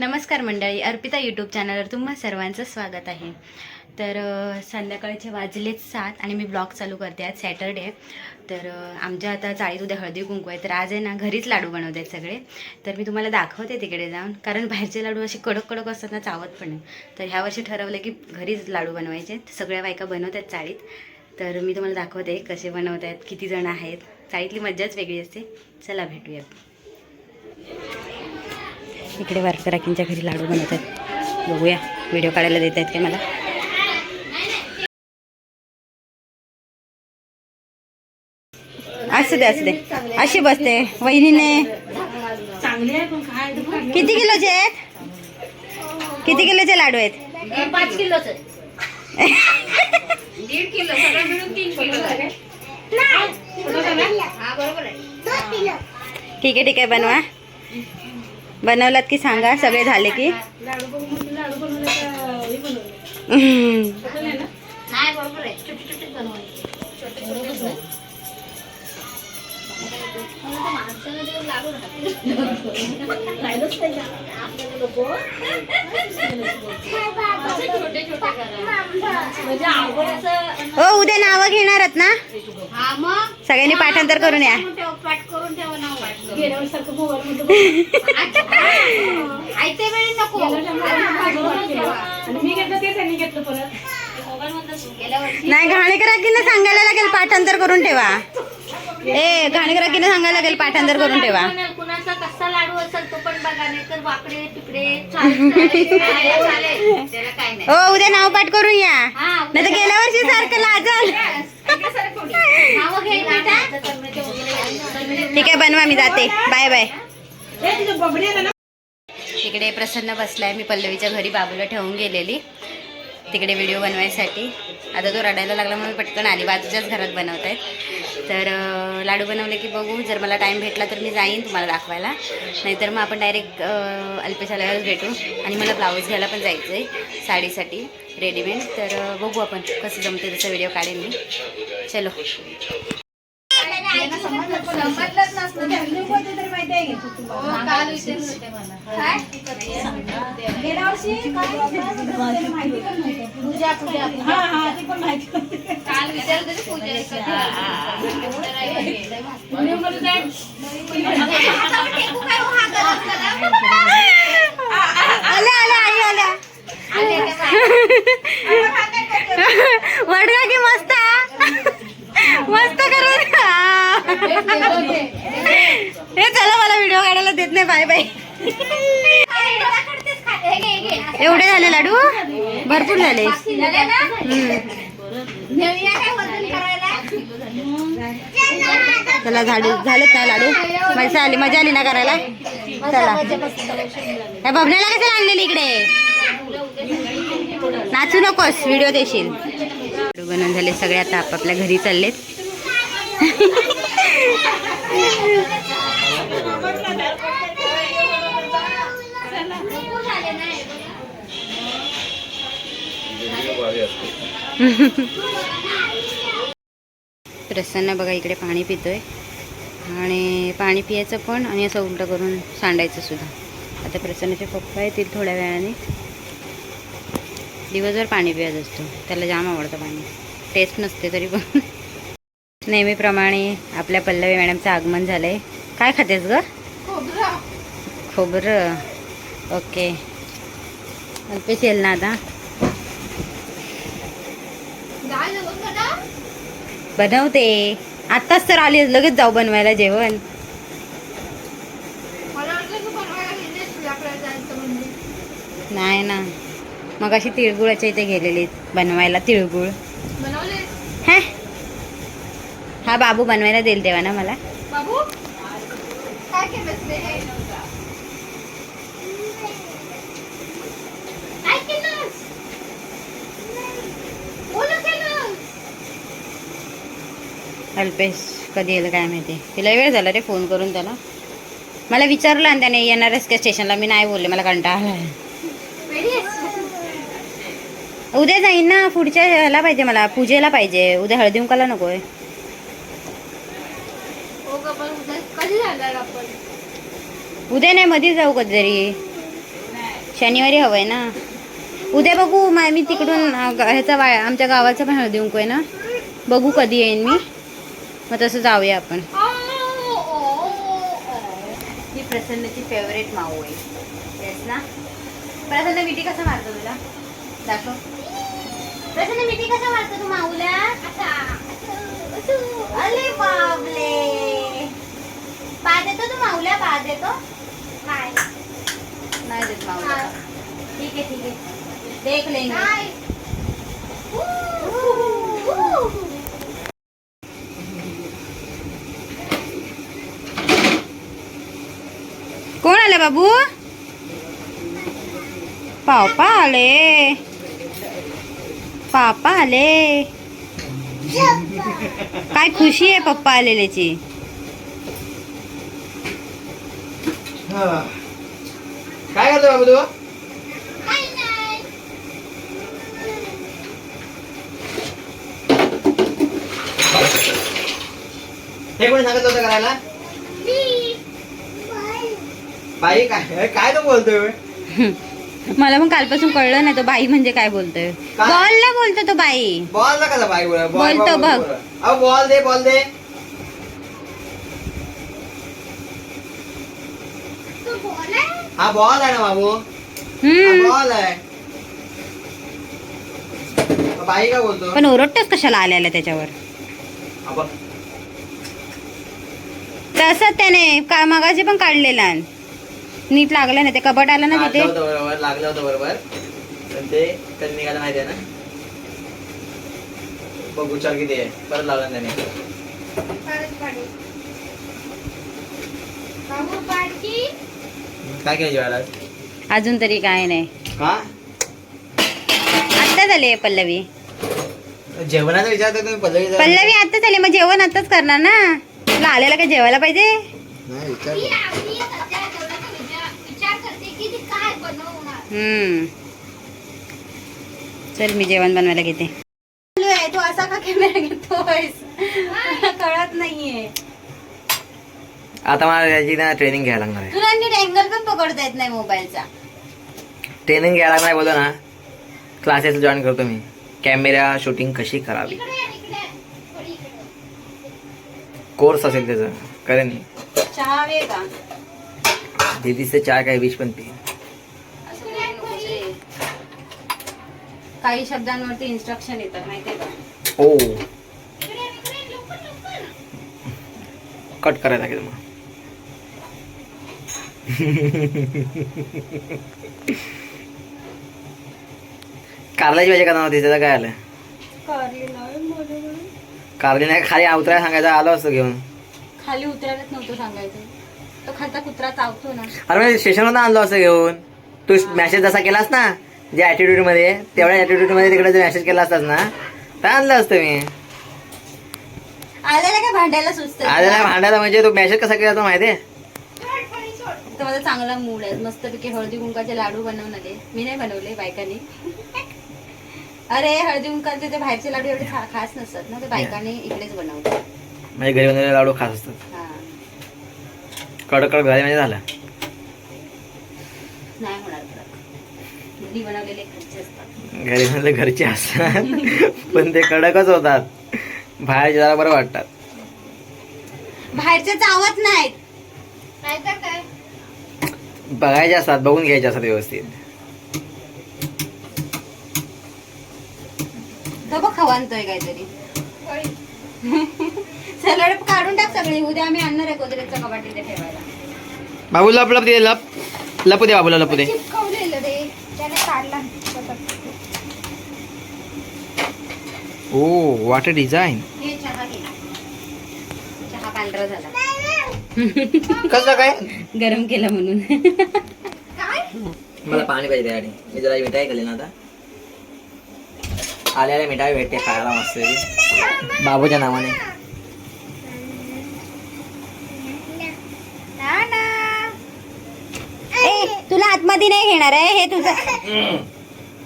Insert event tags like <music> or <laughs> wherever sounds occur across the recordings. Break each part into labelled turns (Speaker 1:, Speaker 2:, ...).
Speaker 1: नमस्कार मंडळी अर्पिता यूट्यूब चॅनलवर तुम्हा सर्वांचं स्वागत आहे. तर संध्याकाळचे वाजलेच सात आणि मी ब्लॉग चालू करते आज सॅटरडे. तर आमच्या आता चाळीत उद्या हळदी कुंकू आहे तर आज आहे ना घरीच लाडू बनवत आहेत सगळे. तर मी तुम्हाला दाखवते तिकडे जाऊन कारण बाहेरचे लाडू असे कडक कडक असतात ना चावत पण नाही. तर ह्या वर्षी ठरवलं की घरीच लाडू बनवायचे सगळ्या बायका बनवत आहेत चाळीत. तर मी तुम्हाला दाखवते कसे बनवत आहेत किती जण आहेत. चाळीतली मज्जाच वेगळी असते. चला भेटूयात. इकडे वारकराकींच्या घरी लाडू बनवतात. बघूया. व्हिडिओ काढायला देत आहेत का मला? असू दे असू दे. अशी बसते. वहिनीने किती किलोचे आहेत? किती किलोचे लाडू आहेत?
Speaker 2: पाच किलोच. <laughs> दीड किलो. सगळं मिळून तीन किलो झाले. हा बरोबर आहे.
Speaker 1: ठीक आहे ठीक आहे. बनवा. बनवलात की सांगा सगळे झाले की? हो उद्या नावं घेणारत ना?
Speaker 2: हा मग?
Speaker 1: सगळ्यांनी पाठांतर करून या.
Speaker 2: वेळी नको.
Speaker 3: मी घेतलं ते त्यांनी घेतलं परत.
Speaker 1: नाही घाणेकराकीनं सांगायला लागेल पाठांतर करून ठेवा. ए घाणेकराकीनं सांगायला लागेल पाठांतर करून ठेवा.
Speaker 2: कोणाला- कुणाचा कसा लाडू असेल तो पण बघा नाही तर वाकडे तिकडे चालेल, चालेल, चालेल. त्याला काय नाही.
Speaker 1: हो उद्या नाव पाठ करून या. नाही तर गेल्या वर्षी सारखं लाजल.
Speaker 2: नावं.
Speaker 1: ठीक आहे बनवा मी जाते. Bye bye.
Speaker 3: आहे
Speaker 1: तिकडे प्रसन्न बसलाय मी पल्लवीच्या घरी बाबूला ठेवून गेलेली. तिकडे व्हिडिओ बनवायसाठी. आता तो रडायला लागला म्हणून पटकन आली. बाजूच्याच घरात बनवत आहेत तर लाडू बनवले की बघू. जर मला टाईम भेटला तर मी जाईन तुम्हाला दाखवायला. नाहीतर मग आपण डायरेक्ट अल्पेशालाच भेटू. आणि मला ब्लाऊज घ्यायला पण जायचं आहे साडीसाठी रेडीमेड तर बघू आपण कसं जमते तसा व्हिडिओ काढेन मी. चलो.
Speaker 2: समजलंच नसतं
Speaker 3: तरी माहिती आहे का तू?
Speaker 2: हो, काल विचारलं होते मला. काय?
Speaker 3: गेल्या वर्षी काय तरी माहिती पण नव्हतं.
Speaker 2: पूजा पूजा
Speaker 3: हा हा ती पण माहिती होती.
Speaker 2: काल विचारलं तरी पूजा एवढं नाही हे.
Speaker 3: मी म्हणलं काय?
Speaker 2: हातावर टेकू काय हो, हा गरज करा.
Speaker 1: आल्या आल्या आई आल्या
Speaker 2: आले ते बाय.
Speaker 1: वडगा की मस्त हा? मस्त करून हे चला मला व्हिडिओ काढायला देत नाही. बाय बाय एवढे झाले लाडू? भरपूर झाले.
Speaker 2: काय
Speaker 1: चला झाडू झालेत ना लाडू? मजा आली मजा आली ना करायला? चला. काय बबण्याला कसं आणलेली इकडे? नाचू नकोस व्हिडिओ देशील. लाडू बनवून झाले सगळे आता आपापल्या घरी चाललेत. <laughs> प्रसन्न बघा इकडे पाणी पितोय. आणि पाणी पियायचं पण आणि असं उलटं करून सांडायचं सुद्धा. आता प्रसन्नाचे पप्पा येतील थोड्या वेळाने. दिवसभर पाणी पियत असतो. त्याला जाम आवडतं पाणी. टेस्ट नसते तरी पण. नेहमीप्रमाणे आपल्या पल्लवी मॅडमचं आगमन झालं आहे काय खातेस ग? खोबरं. ओके. अल्पेश येईल ना आता. बनवते. आत्ताच तर आली लगेच जाऊ बनवायला जेवण.
Speaker 2: म्हणजे.
Speaker 1: नाही ना. मग अशी तिळगुळाच्या इथे गेलेली बनवायला तिळगुळ. हा बाबू बनवायला देईल तेव्हा ना मला.
Speaker 2: बाबू
Speaker 1: अल्पेश कधी येईल काय माहिती. तिला वेळ झाला रे फोन करून त्याला. मला विचारलं आणि त्याने येणारच का स्टेशनला? मी नाही बोलले मला कंटाळा उद्या जाईन ना पुढच्या ह्याला पाहिजे मला पूजेला पाहिजे. उद्या हळदी कुंकाला नकोय.
Speaker 2: हो का पण उद्या
Speaker 1: नाही मध्ये जाऊ कधीतरी. शनिवारी हवंय ना. उद्या बघू मा मी तिकडून ह्याचा वा आमच्या गावाचा पण हळदी आहे ना. बघू कधी येईन मी. मग तसं जाऊया आपण. ही प्रसन्नची फेवरेट माऊ आहे. येस ना? प्रसन्न मिठी कसं मारतो तुला? दाखव. प्रसन्न मिठी कसं मारतो तू माऊला? अरे बाबले पा देतो तू माऊला पा देतो. नाही देत माऊला ठीक आहे ठीक आहे. देख लेंगे. कोण आलं बाबू? पापा आले. पापा आले. काय खुशी आहे पप्पा आलेल्याची?
Speaker 4: काय करतो बाबू तू? हे कोणी सांगितलं होतं करायला? बाई काय काय तो बोलतोय? <laughs>
Speaker 1: मला पण कालपासून कळलं नाही तो बाई म्हणजे काय बोलतोय?
Speaker 4: काय?
Speaker 1: बॉलला बोलतो तो बाई.
Speaker 4: बॉल ना कसा बाई बोला
Speaker 1: बोलतो बघ.
Speaker 4: अहो बॉल दे बॉल दे. हा बॉल आहे ना बाबू
Speaker 1: हम्म
Speaker 4: बॉल आहे बाई काय बोलतो
Speaker 1: पण ओरडतोच कशाला आल्याला त्याच्यावर
Speaker 4: हा बघ.
Speaker 1: तसंच त्याने का मगाशी पण काढलेला नीट लागलं नाही ते कबट आलं ना
Speaker 4: लागलं
Speaker 1: तिथे
Speaker 4: लागलं होतं बरोबर पण ते कधी निघायला माहिती आहे ना बघ उच्चार किती आहे परत लावला ना त्याने काय केलं जेवायला?
Speaker 1: अजून तरी काय नाही.
Speaker 4: का?
Speaker 1: आत्ता झाले पल्लवी.
Speaker 4: जेवणाचा विचार तर तुम्ही पल्लवी जरा-
Speaker 1: पल्लवी आत्ता झाले मग जेवण आत्ताच करणार ना? तुला आलेला काय जेवायला पाहिजे?
Speaker 4: नाही विचार
Speaker 2: विचार करते की ती काय बनवणार
Speaker 1: हम्म. चल मी जेवण बनवायला घेते. तू असा का कॅमेरा घेतोयस? कळत नाहीये.
Speaker 4: आता मला याची ना ट्रेनिंग घ्यायला लागणार आहे.
Speaker 1: तुला नीट अँगल पण पकडता येत नाही मोबाईलचा
Speaker 4: ट्रेनिंग घ्यायला लागणार बोलतो ना. क्लासेस जॉईन करतो मी. कॅमेरा शूटिंग कशी करावी? कोर्स असेल त्याचा. करेन मी
Speaker 1: चहा हवे का?
Speaker 4: दीदीचे चार काय विष पण पी
Speaker 1: असं बोलू नकोस रे. काही शब्दांवरती इन्स्ट्रक्शन येतात माहितीये का?
Speaker 4: ओ. कट करायला लागेल मग. <laughs> कारल्याची भाजी करणार होती त्याचं काय आलं? कारली नाही खाली उतरायला सांगायचं आलो असतो घेऊन.
Speaker 1: खाली उतरायलाच नव्हतं सांगायचं. तो खालचा कुत्रा चावतो ना.
Speaker 4: अरे मी स्टेशनवर आणलो असं घेऊन. तू मेसेज जसा केलास ना जे ॲटिट्यूडमध्ये तेवढ्या ॲटिट्यूडमध्ये तिकडे जर मेसेज केला असतास ना तर आणलं असतं मी.
Speaker 1: आलेला काय भांडायला सुचत
Speaker 4: आलेला भांडायला म्हणजे तो मेसेज कसा केला तो माहितीये?
Speaker 1: तर माझा चांगला मूड आहे. मस्तपैकी हळदी कुंकाचे लाडू बनवणारे. मी नाही बनवले बायकांनी. अरे हळदी कुंकाचे ते बाहेरचे लाडू एवढे खा- खास नसतात ना ते बायकांनी इकडेच बनवतात.
Speaker 4: म्हणजे घरी बनवलेले लाडू खास असतात.
Speaker 1: हा.
Speaker 4: कडक कडक घरी म्हणजे झालं.
Speaker 1: नाही होणार कडक घरी बनवलेले घरचे असतात.
Speaker 4: घरी बनवले घरचे असतात. पण ते कडकच होतात. बाहेरचे जरा बरं वाटतात.
Speaker 1: बाहेरचे चावत नाहीत.
Speaker 2: नाहीतर काय?
Speaker 4: बघायचे असतात बघून घ्यायचे असतात व्यवस्थित.
Speaker 1: तो बघ खवानतोय काहीतरी. सॅलड काढून टाक सगळी. उद्या आम्ही आणणार आहे गोदरेजचा कपाट तिथे ठेवायला.
Speaker 4: बाबू लप लप दे लप. लपू दे बाबूला लपू दे.
Speaker 2: चिपकवलेलं रे त्याने काढला.
Speaker 4: ओ वॉट अ डिझाईन
Speaker 1: हे चहा घे. चहा पांढरा झाला. <laughs>
Speaker 4: कसं काय?
Speaker 1: गरम केला म्हणून.
Speaker 4: मला पाणी पाहिजे त्यासाठी मी जरा मिठाई खाल्ली ना आता. आल्याला मिठाई भेटते खायला मस्त बाबूच्या नावाने.
Speaker 1: ए तुला आतमध्ये नाही घेणार आहे? हे तुझं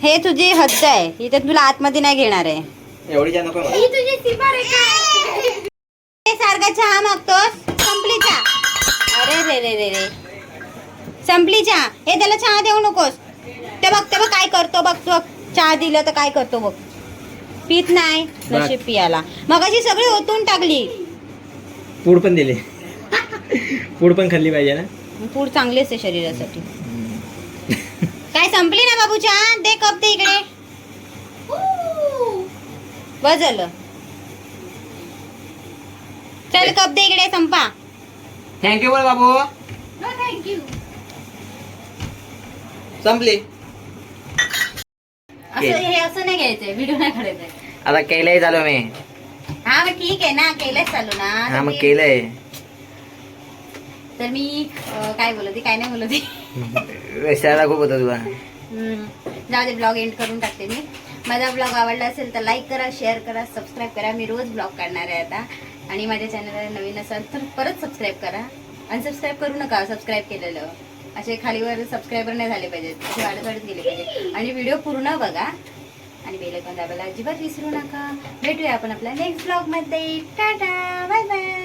Speaker 1: हे तुझी हद्द आहे. इथे तुला आतमध्ये नाही घेणार आहे.
Speaker 4: एवढी जा नको मला.
Speaker 2: ही तुझी सीमारेखा आहे.
Speaker 1: हे सारखा चहा मागतोस? संपली चहा. अरे रे रे रे रे. संपली चहा. हे त्याला चहा देऊ नकोस. ते बघ ते बघ काय करतो बघ बघ चहा दिलं तर काय करतो बघ. पित नाही. नशीब पियाला. मग अशी सगळी ओतून टाकली.
Speaker 4: पूड पण दिले. पूड पण खाल्ली पाहिजे ना?
Speaker 1: पूड चांगली असते शरीरासाठी. काय संपली ना बाबू चहा? दे कप दे इकडे. बस झालं. चल कप दे इकडे संपा.
Speaker 4: थँक्यू बोल बाबू.
Speaker 2: थँक्यू
Speaker 4: संपली.
Speaker 1: असं हे असं नाही घ्यायचंय. व्हिडिओ नाही काढायचंय.
Speaker 4: आता केलंय चालू मी.
Speaker 1: हा मग ठीक आहे ना. केलंच चालू ना.
Speaker 4: हा
Speaker 1: तर
Speaker 4: मग
Speaker 1: मी-
Speaker 4: केलंय.
Speaker 1: तर मी अं, काय बोलत होती, काय नाही बोलत होती. <laughs>
Speaker 4: विसरायला खूप होतं तुला.
Speaker 1: हम्म. जाऊ दे ब्लॉग एंड करून टाकते मी. माझा ब्लॉग आवडला असेल तर लाईक करा शेअर करा सबस्क्राईब करा. मी रोज ब्लॉग काढणार आहे आता. आणि माझ्या चॅनलला नवीन असाल तर परत सबस्क्राईब करा. अनसबस्क्राईब करू नका हो, सबस्क्राईब केलेलं. असे खालीवर सबस्क्रायबर नाही झाले पाहिजेत. असे वाढत वाढत गेले पाहिजे आणि व्हिडिओ पूर्ण बघा. आणि बेल दाबायला अजिबात विसरू नका. भेटूया आपण आपल्या नेक्स्ट ब्लॉगमध्ये टाटा बाय बाय